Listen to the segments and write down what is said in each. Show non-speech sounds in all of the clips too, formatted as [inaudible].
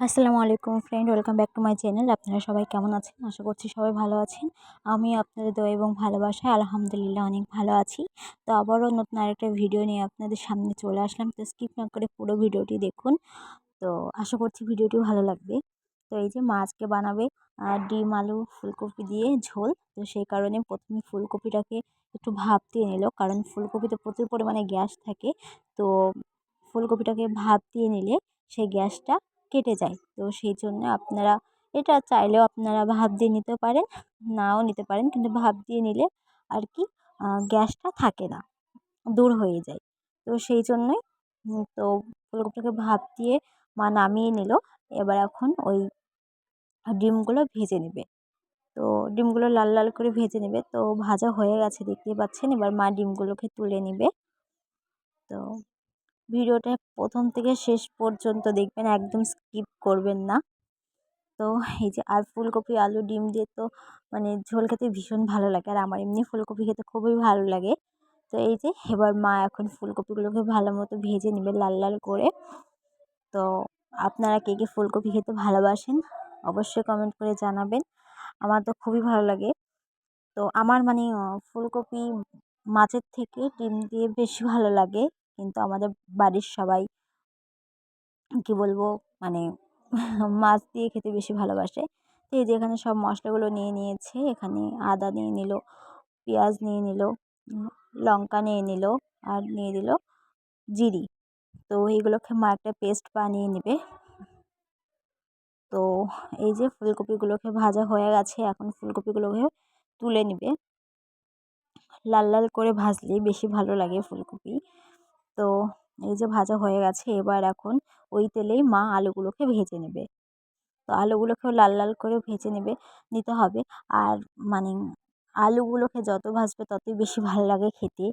আসসালামু আলাইকুম friend, welcome back to my channel. আপনারা সবাই কেমন আছেন? আশা করছি সবাই ভালো আছেন। আমি আপনাদের দোয়া এবং ভালোবাসায় আলহামদুলিল্লাহ অনেক ভালো আছি। তো আবারও নতুন আরেকটা ভিডিও নিয়ে আপনাদের সামনে চলে আসলাম। তো স্কিপ না করে পুরো ভিডিওটি দেখুন। তো আশা করছি ভিডিওটি ভালো লাগবে। তো এই যে মাছকে বানাবে ডিম, আলু, ফুলকপি দিয়ে ঝোল। তো সেই কারণে প্রথমে ফুলকপিটাকে একটু দিয়ে নিল। কারণ ফুলকপিতে প্রচুর পরিমাণে গ্যাস থাকে। তো ফুলকপিটাকে দিয়ে নিলে সেই গ্যাসটা কেটে যায়। তো সেই জন্য আপনারা এটা চাইলেও আপনারা ভাপ দিয়ে নিতে পারেন, নাও নিতে পারেন। কিন্তু ভাপ দিয়ে নিলে আর কি গ্যাসটা থাকে না, দূর হয়ে যায়। তো সেই জন্যই তো ফুলকপিটাকে ভাপ দিয়ে মা নামিয়ে নিল। এবার এখন ওই ডিমগুলো ভেজে নেবে। তো ডিমগুলো লাল লাল করে ভেজে নেবে। তো ভাজা হয়ে গেছে, দেখতেই পাচ্ছেন। এবার মা ডিমগুলোকে তুলে নেবে। তো ভিডিওটা প্রথম থেকে শেষ পর্যন্ত দেখবেন, একদম স্কিপ করবেন না। তো এই যে আর ফুলকপি, আলু, ডিম দিয়ে তো মানে ঝোল খেতে ভীষণ ভালো লাগে আর আমার এমনি ফুলকপি খেতে খুবই ভালো লাগে। তো এই যে এবার মা এখন ফুলকপিগুলোকে ভালো মতো ভেজে নেবে লাল লাল করে। তো আপনারা কে কে ফুলকপি খেতে ভালোবাসেন অবশ্যই কমেন্ট করে জানাবেন। আমার তো খুবই ভালো লাগে। তো আমার মানে ফুলকপি মাছের থেকে ডিম দিয়ে বেশি ভালো লাগে। কিন্তু আমাদের বাড়ির সবাই কী বলব মানে [laughs] মাছ দিয়ে খেতে বেশি ভালোবাসে। তো এই যে এখানে সব মশলাগুলো নিয়ে নিয়েছে, এখানে আদা নিয়ে নিল, পেঁয়াজ নিয়ে নিল, লঙ্কা নিয়ে নিল আর নিয়ে দিল জিরি। তো এইগুলোকে মা একটা পেস্ট বানিয়ে নেবে। তো এই যে ফুলকপিগুলোকে ভাজা হয়ে গেছে, এখন ফুলকপিগুলোকে তুলে নেবে। লাল লাল করে ভাজলে বেশি ভালো লাগে ফুলকপি। তো এই যে ভাজা হয়ে গেছে, এবার এখন ওই তেলেই মা আলুগুলোকে ভেজে নেবে। তো আলুগুলোকেও লাল লাল করে ভেজে নেবে, নিতে হবে। আর মানে আলুগুলোকে যত ভাজবে ততই বেশি ভালো লাগে খেতে।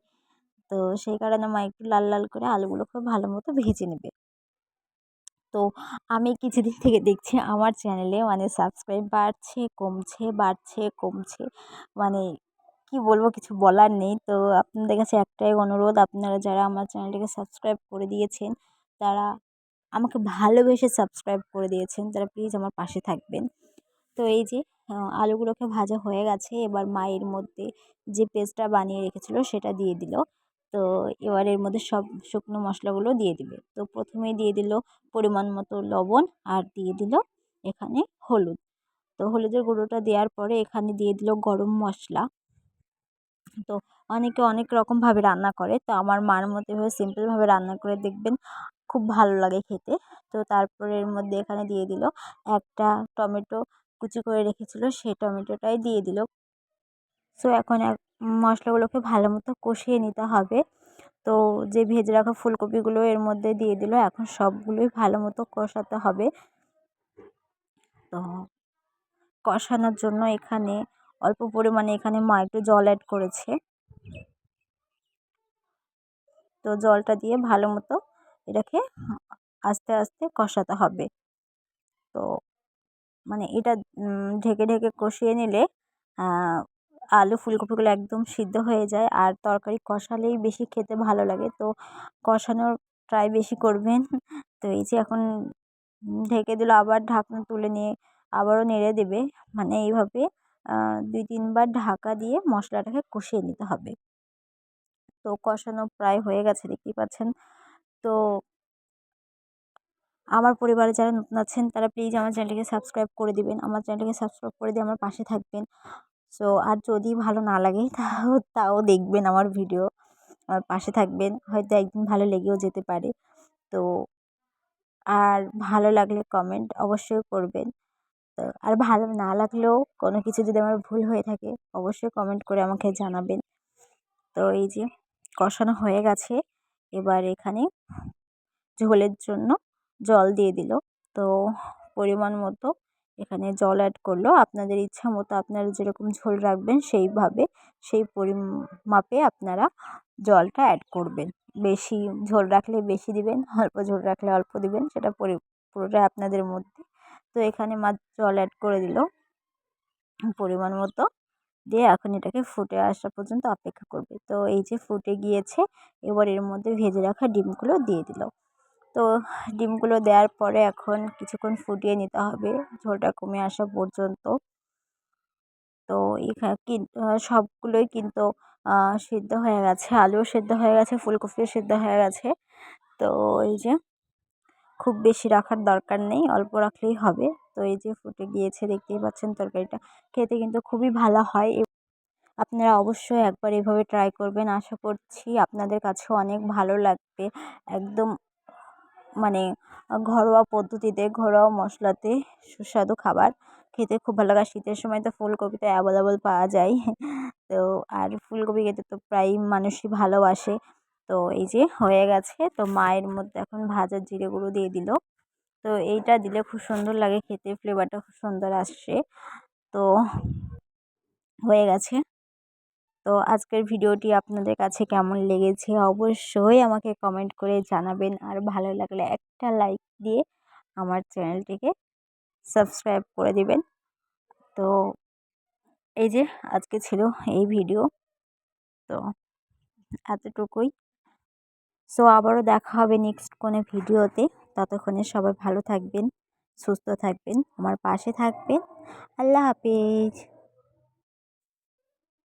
তো সেই কারণে মা একটু লাল লাল করে আলুগুলোকে ভালো মতো ভেজে নেবে। তো আমি কিছুদিন থেকে দেখছি আমার চ্যানেলে মানে সাবস্ক্রাইব বাড়ছে, কমছে বাড়ছে, কমছে। মানে কি বলব কিছু বলার নেই। তো আপনাদের কাছে একটাই অনুরোধ, আপনারা যারা আমার চ্যানেলটিকে সাবস্ক্রাইব করে দিয়েছেন, তারা আমাকে ভালোবেসে সাবস্ক্রাইব করে দিয়েছেন, তারা প্লিজ আমার পাশে থাকবেন। তো এই যে আলুগুলোকে ভাজা হয়ে গেছে, এবার মায়ের মধ্যে যে পেস্টটা বানিয়ে রেখেছিলো সেটা দিয়ে দিল। তো এবার এর মধ্যে সব শুকনো মশলাগুলো দিয়ে দিবে। তো প্রথমেই দিয়ে দিল পরিমাণ মতো লবণ আর দিয়ে দিল এখানে হলুদ। তো হলুদের গুঁড়োটা দেওয়ার পরে এখানে দিয়ে দিল গরম মশলা। তো অনেকে অনেক রকমভাবে রান্না করে। তো আমার মার মতো এভাবে সিম্পলভাবে রান্না করে দেখবেন খুব ভালো লাগে খেতে। তো তারপরে এর মধ্যে এখানে দিয়ে দিল একটা টমেটো কুচি করে রেখেছিল, সেই টমেটোটাই দিয়ে দিল। সো এখন এক মশলাগুলোকে ভালো মতো কষিয়ে নিতে হবে। তো যে ভেজে রাখা ফুলকপিগুলো এর মধ্যে দিয়ে দিল, এখন সবগুলোই ভালো মতো কষাতে হবে। তো কষানোর জন্য এখানে অল্প পরিমাণে এখানে মা একটু জল অ্যাড করেছে। তো জলটা দিয়ে ভালো মতো এটাকে আস্তে আস্তে কষাতে হবে। তো মানে এটা ঢেকে ঢেকে কষিয়ে নিলে আলু ফুলকপিগুলো একদম সিদ্ধ হয়ে যায় আর তরকারি কষালেই বেশি খেতে ভালো লাগে। তো কষানোর ট্রাই বেশি করবেন। তো এই যে এখন ঢেকে দিল, আবার ঢাকনা তুলে নিয়ে আবারও নেড়ে দেবে। মানে এইভাবে দুই তিনবার ঢাকা দিয়ে মশলাটাকে কষিয়ে নিতে হবে। তো কষানো প্রায় হয়ে গেছে, দেখতেই পাচ্ছেন। তো আমার পরিবারে যারা নতুন আছেন, তারা প্লিজ আমার চ্যানেলটিকে সাবস্ক্রাইব করে দিবেন। আমার চ্যানেলটিকে সাবস্ক্রাইব করে দিয়ে আমার পাশে থাকবেন। সো আর যদি ভালো না লাগে, [laughs] তাও তাও দেখবেন আমার ভিডিও আমার পাশে থাকবেন। হয়তো একদিন ভালো লেগেও যেতে পারে। তো, আর ভালো লাগলে কমেন্ট অবশ্যই করবেন। তো আর ভালো না লাগলেও কোনো কিছু যদি আমার ভুল হয়ে থাকে, অবশ্যই কমেন্ট করে আমাকে জানাবেন। তো এই যে কষানো হয়ে গেছে, এবার এখানে ঝোলের জন্য জল দিয়ে দিল। তো পরিমাণ মতো এখানে জল অ্যাড করল। আপনাদের ইচ্ছা মতো আপনারা যেরকম ঝোল রাখবেন সেইভাবে, সেই পরিমাপে আপনারা জলটা অ্যাড করবেন। বেশি ঝোল রাখলে বেশি দিবেন, অল্প ঝোল রাখলে অল্প দিবেন, সেটা পুরোটা আপনাদের মধ্যে তো এখানে মা জল অ্যাড করে দিল। পরিমাণ মতো। দিয়ে এখন এটাকে ফুটে আসা পর্যন্ত অপেক্ষা করবে। তো এই যে ফুটে গিয়েছে, এবার এর মধ্যে ভেজে রাখা ডিমগুলো দিয়ে দিল। তো ডিমগুলো দেওয়ার পরে এখন কিছুক্ষণ ফুটিয়ে নিতে হবে। ঝোলটা কমে আসা পর্যন্ত। তো এখানে সবগুলোই কিন্তু সিদ্ধ হয়ে গেছে। আলুও সিদ্ধ হয়ে গেছে, ফুলকপিও সিদ্ধ হয়ে গেছে। তো এই যে খুব বেশি রাখার দরকার নেই, অল্প রাখলেই হবে। তো এই যে ফুটে গিয়েছে, দেখতেই পাচ্ছেন তরকারিটা। খেতে কিন্তু খুবই ভালো হয়। আপনারা অবশ্যই একবার এভাবে ট্রাই করবেন। আশা করছি আপনাদের কাছেও অনেক ভালো লাগবে। একদম মানে ঘরোয়া পদ্ধতিতে, ঘরোয়া মশলাতে সুস্বাদু খাবার। খেতে খুব ভালো লাগে। শীতের সময় তো ফুলকপি তো অ্যাভেলেবল পাওয়া যায়। তো আর ফুলকপি খেতে তো প্রায় মানুষই ভালোবাসে। তো এই যে হয়ে গেছে। তো মায়ের মধ্যে এখন ভাজা জিরে গুঁড়ো দিয়ে দিল। তো এইটা দিলে খুব সুন্দর লাগে খেতে ফ্লেভারটা খুব সুন্দর আসছে। তো হয়ে গেছে। তো আজকের ভিডিওটি আপনাদের কাছে কেমন লেগেছে অবশ্যই আমাকে কমেন্ট করে জানাবেন। আর ভালো লাগলে একটা লাইক দিয়ে আমার চ্যানেলটিকে সাবস্ক্রাইব করে দিবেন। তো এই যে আজকে ছিল এই ভিডিও তো এতটুকুই। সো আবারও দেখা হবে নেক্সট কোনো ভিডিওতে। ততক্ষণে সবাই ভালো থাকবেন, সুস্থ থাকবেন, আমার পাশে থাকবেন। আল্লাহ হাফিজ।